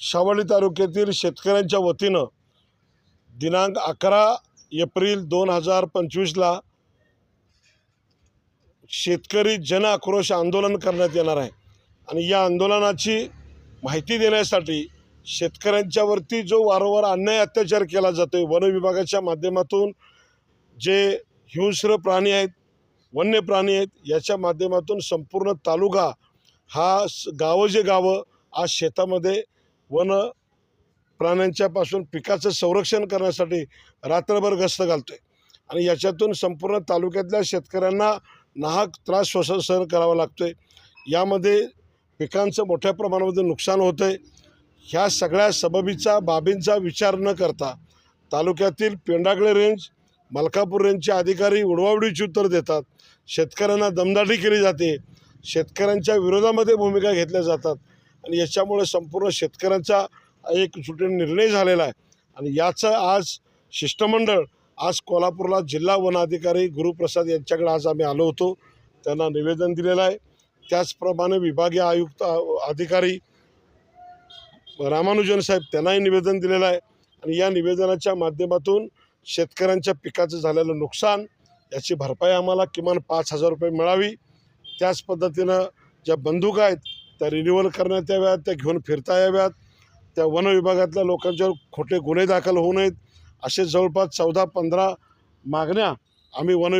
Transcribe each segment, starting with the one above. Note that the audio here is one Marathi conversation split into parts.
शावली तालुक्यातील शेतकऱ्यांच्या वतीनं दिनांक अकरा एप्रिल दोन हजार पंचवीसला शेतकरी जन आक्रोश आंदोलन करण्यात येणार आहे. आणि या आंदोलनाची माहिती देण्यासाठी शेतकऱ्यांच्यावरती जो वारंवार अन्याय अत्याचार केला जातो वन विभागाच्या माध्यमातून जे हिंस्र प्राणी आहेत वन्य प्राणी आहेत याच्या माध्यमातून संपूर्ण तालुका हा स- गावं जे गावं आज शेतामध्ये वन प्राण्यांच्यापासून पिकाचं संरक्षण करण्यासाठी रात्रभर गस्त आहे आणि याच्यातून संपूर्ण तालुक्यातल्या शेतकऱ्यांना नाहक त्रास श्वसन सहन करावा लागतो आहे यामध्ये पिकांचं मोठ्या प्रमाणामध्ये नुकसान होतं आहे ह्या सगळ्या सबबीचा बाबींचा विचार न करता तालुक्यातील पेंडागळे रेंज मलकापूर रेंजचे अधिकारी उडवावडीची उत्तर देतात. शेतकऱ्यांना दमदाटी केली जाते. शेतकऱ्यांच्या विरोधामध्ये भूमिका घेतल्या जातात. आणि याच्यामुळे संपूर्ण शेतकऱ्यांचा एक सुटे निर्णय झालेला आहे. आणि याचं आज शिष्टमंडळ आज कोल्हापूरला जिल्हा वनाधिकारी गुरुप्रसाद यांच्याकडे आज आम्ही आलो होतो. त्यांना निवेदन दिलेलं आहे. त्याचप्रमाणे विभागीय आयुक्त अधिकारी रामानुजन साहेब त्यांनाही निवेदन दिलेलं आहे. आणि या निवेदनाच्या माध्यमातून शेतकऱ्यांच्या पिकाचं झालेलं नुकसान याची भरपाई आम्हाला किमान पाच हजार रुपये मिळावी. त्याच पद्धतीनं ज्या बंदुका आहेत त्या रिन्युअल करण्यात याव्यात त्या घेऊन फिरता याव्यात. त्या वन विभागातल्या लोकांच्यावर खोटे गुन्हे दाखल होऊ नयेत. असे जवळपास चौदा पंधरा मागण्या आम्ही वन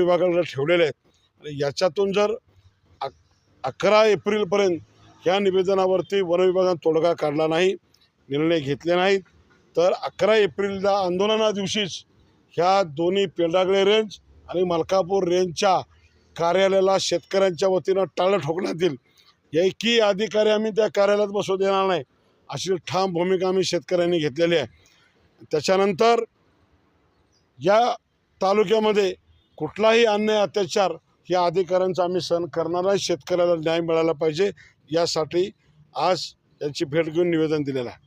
ठेवलेल्या आहेत. आणि याच्यातून जर अक अकरा एप्रिलपर्यंत ह्या निवेदनावरती वनविभागान तोडगा काढला नाही निर्णय घेतले नाहीत तर अकरा एप्रिलला आंदोलना दिवशीच ह्या दोन्ही पेंडागळे रेंज आणि मलकापूर रेंजच्या कार्यालयाला शेतकऱ्यांच्या वतीनं टाळं ठोकण्यात येईल. एकही अधिकारी आम्ही त्या कार्यालयात बसू देणार नाही. अशी ठाम भूमिका आम्ही शेतकऱ्यांनी घेतलेली आहे. त्याच्यानंतर या तालुक्यामध्ये कुठलाही अन्याय अत्याचार या अधिकाऱ्यांचा आम्ही सहन करणार शेतकऱ्याला न्याय मिळाला पाहिजे. यासाठी आज यांची भेट घेऊन निवेदन दिलेलं आहे.